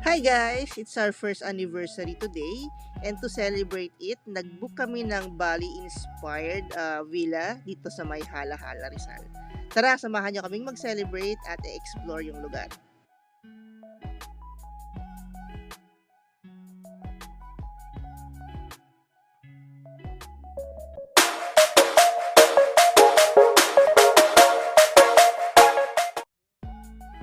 Hi guys! It's our first anniversary today and to celebrate it, nag-book kami ng Bali-inspired uh, villa dito sa may Hala-Hala Rizal. Tara, samahan niyo kaming mag-celebrate at explore yung lugar.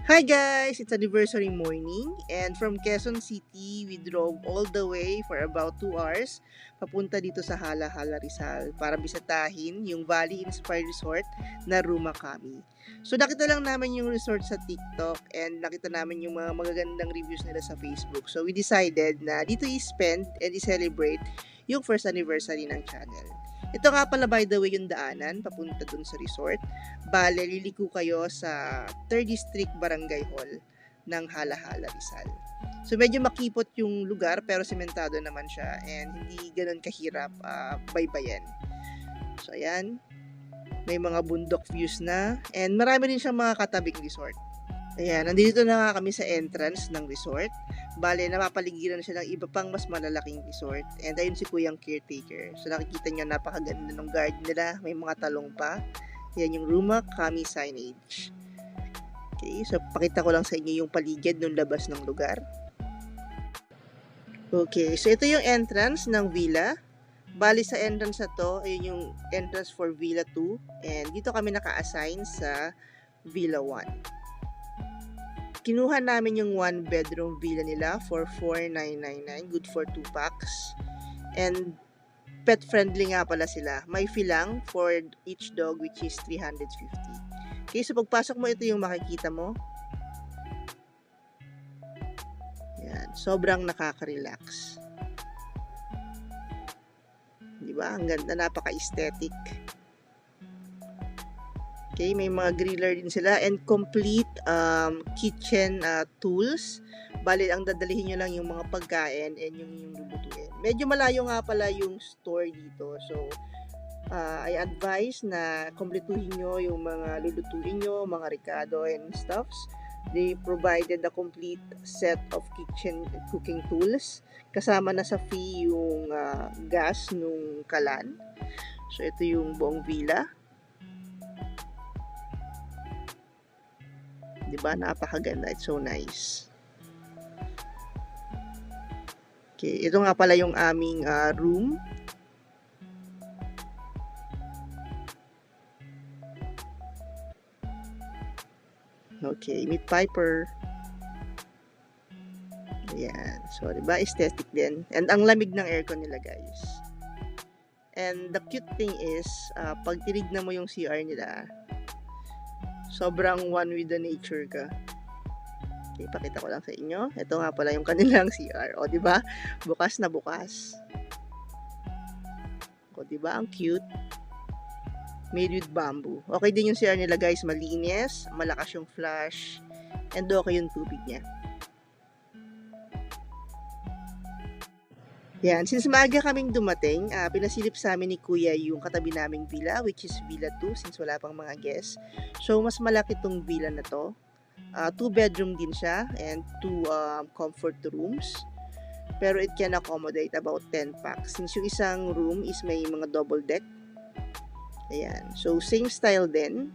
Hi guys! It's anniversary morning and from Quezon City, we drove all the way for about 2 hours papunta dito sa Hala Hala Rizal para bisitahin yung Valley Inspired Resort na Rumakami. So nakita lang namin yung resort sa TikTok and nakita namin yung mga magagandang reviews nila sa Facebook. So we decided na dito i-spend and i-celebrate yung first anniversary ng channel. Ito nga pala by the way yung daanan papunta dun sa resort. Bale, liliko kayo sa 3rd District Barangay Hall ng Hala-Hala Rizal. So medyo makipot yung lugar pero sementado naman siya and hindi ganun kahirap uh, baybayan. So ayan, may mga bundok views na and marami rin siyang mga katabing resort. Ayan, nandito na nga kami sa entrance ng resort. Bale, napapaligiran siya ng iba pang mas malalaking resort. And ayun si Kuyang caretaker. So nakikita niyo napakaganda ng garden nila. May mga talong pa. Yan yung Ruma Kami signage. Okay, so pakita ko lang sa inyo yung paligid ng labas ng lugar. Okay, so ito yung entrance ng villa. Bali sa entrance na to, ayun yung entrance for Villa 2. And dito kami naka-assign sa Villa 1 kinuha namin yung one bedroom villa nila for 4999 good for 2 packs. And pet friendly nga pala sila. May fee lang for each dog which is 350 okay so pagpasok mo ito yung makikita mo. Yan sobrang nakaka-relax. Di ba? Ang ganda napaka aesthetic Okay, may mga griller din sila and complete um, kitchen uh, tools. Bali, ang dadalihin nyo lang yung mga pagkain and yung, yung lulutuin. Medyo malayo nga pala yung store dito. So, uh, I advise na kompletuhin nyo yung mga lulutuin nyo, mga ricado and stuffs. They provided a complete set of kitchen cooking tools. Kasama na sa fee yung uh, gas nung kalan. So, ito yung buong villa. 'Di ba? Napakaganda. It's so nice. Okay, ito nga pala yung aming uh, room. Okay, meet Piper. Ayan. So, di ba? Aesthetic din. And ang lamig ng aircon nila, guys. And the cute thing is, uh, pag tinignan mo yung CR nila, sobrang one with the nature ka. Okay, pakita ko lang sa inyo. Ito nga pala yung kanilang CR. O, di ba? Bukas na bukas. O, di ba? Ang cute. Made with bamboo. Okay din yung CR nila, guys. Malinis, malakas yung flash, and okay yung tubig niya. Yan, since maaga kaming dumating, uh, pinasilip sa amin ni Kuya yung katabi naming villa, which is Villa 2, since wala pang mga guests. So, mas malaki tong villa na to. Uh, two bedroom din siya, and two uh, comfort rooms. Pero it can accommodate about 10 packs. Since yung isang room is may mga double deck. Ayan. So, same style din.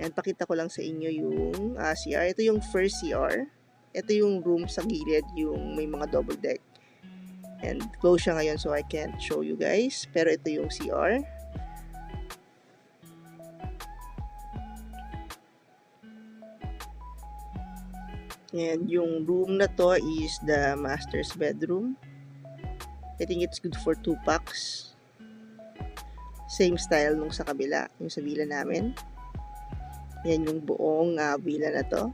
And pakita ko lang sa inyo yung uh, CR. Ito yung first CR. Ito yung room sa gilid, yung may mga double deck. And close siya ngayon so I can't show you guys. Pero ito yung CR. And yung room na to is the master's bedroom. I think it's good for 2 packs. Same style nung sa kabila, yung sa villa namin. Yan yung buong uh, villa na to.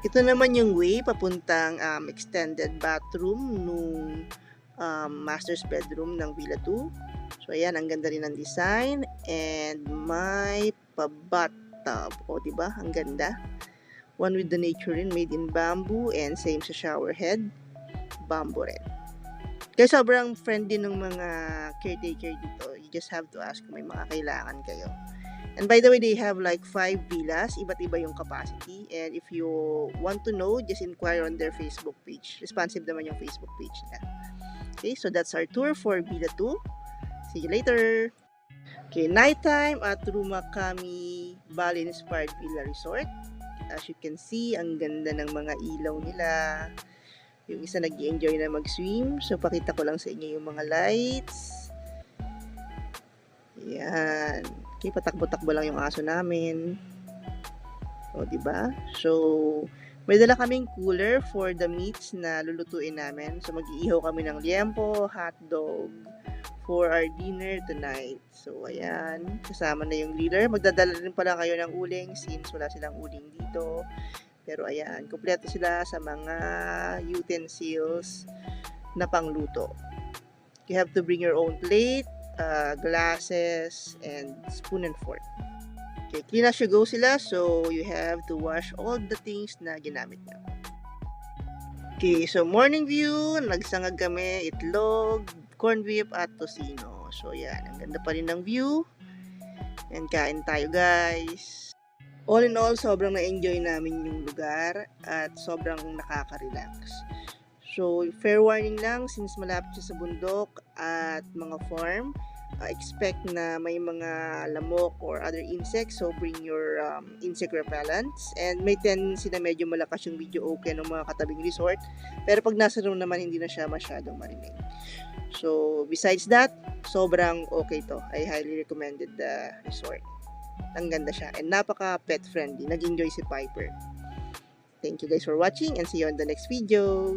Ito naman yung way papuntang um, extended bathroom nung um, master's bedroom ng Villa 2. So, ayan, ang ganda rin ng design. And may pa-bathtub. O, diba? Ang ganda. One with the nature rin, made in bamboo. And same sa shower head. Bamboo rin. Kaya sobrang friendly ng mga caretaker dito. You just have to ask kung may mga kailangan kayo. And by the way, they have like five villas, iba't iba yung capacity. And if you want to know, just inquire on their Facebook page. Responsive naman yung Facebook page nila. Okay, so that's our tour for Villa 2. See you later! Okay, nighttime at Rumakami Valley Inspired Villa Resort. As you can see, ang ganda ng mga ilaw nila. Yung isa nag enjoy na mag-swim. So, pakita ko lang sa inyo yung mga lights. Yan. Okay, patakbo-takbo lang yung aso namin. O, di ba? So, may dala kaming cooler for the meats na lulutuin namin. So, mag-iihaw kami ng liempo, hotdog, for our dinner tonight. So, ayan. Kasama na yung leader. Magdadala rin pala kayo ng uling since wala silang uling dito. Pero ayan, kompleto sila sa mga utensils na pangluto. You have to bring your own plate, uh, glasses, and spoon and fork. Okay, clean as you go sila, so you have to wash all the things na ginamit nyo. Okay, so morning view, nagsangag kami, itlog, corn beef, at tocino. So yan, ang ganda pa rin ng view. And kain tayo guys. All in all, sobrang na-enjoy namin yung lugar at sobrang nakaka-relax. So, fair warning lang, since malapit siya sa bundok at mga farm, expect na may mga lamok or other insects. So, bring your um, insect repellents. And may tendency na medyo malakas yung video okay ng mga katabing resort. Pero pag nasa room naman, hindi na siya masyadong marinig. So, besides that, sobrang okay to. I highly recommended the resort. Ang ganda siya. And napaka pet friendly. Nag-enjoy si Piper. Thank you guys for watching and see you on the next video.